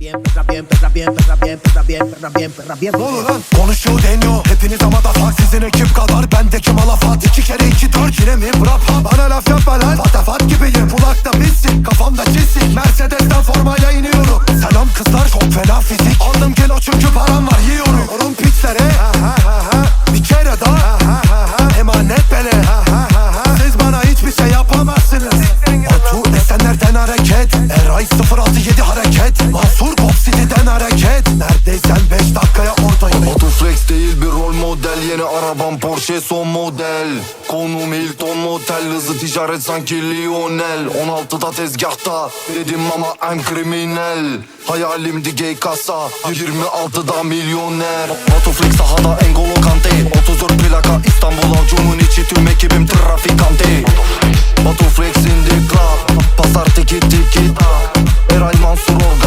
Bien, perra bien, perra bien, perra bien, perra bien, perra bien, perra bien. Ne lan? Konuşuyor deniyor. Hepiniz ama da fak Sizin ekip kadar. Bendeki malafat İki kere iki dört. Yine mi rap Bana laf yapma lan. Fatafat gibiyim. Kulakta pissin Kafamda çizsin. Mercedes'ten formayla iniyorum. Selam kızlar. Çok fena fizik. Aldım kilo çünkü param var. Yiyorum. Yorum piçlere Bir kere daha. Emanet bele. Siz bana hiçbir şey yapamazsınız. Batu Esenler'den hareket. Eray 067 hareket Neredeysen 5 dakikaya oradayım Autoflex değil bir rol model Yeni arabam Porsche son model. Konum Hilton Motel Hızlı ticaret sanki Lionel. 16'da tezgahta Dedim ama em kriminal. Hayalimdi gay kasa 26'da milyoner. Autoflex sahada Engolo Kante 34 plaka İstanbul Avcum'un içi tüm ekibim trafikante. Autoflex in the club Pasar tiki tiki ta. Eray Mansur organize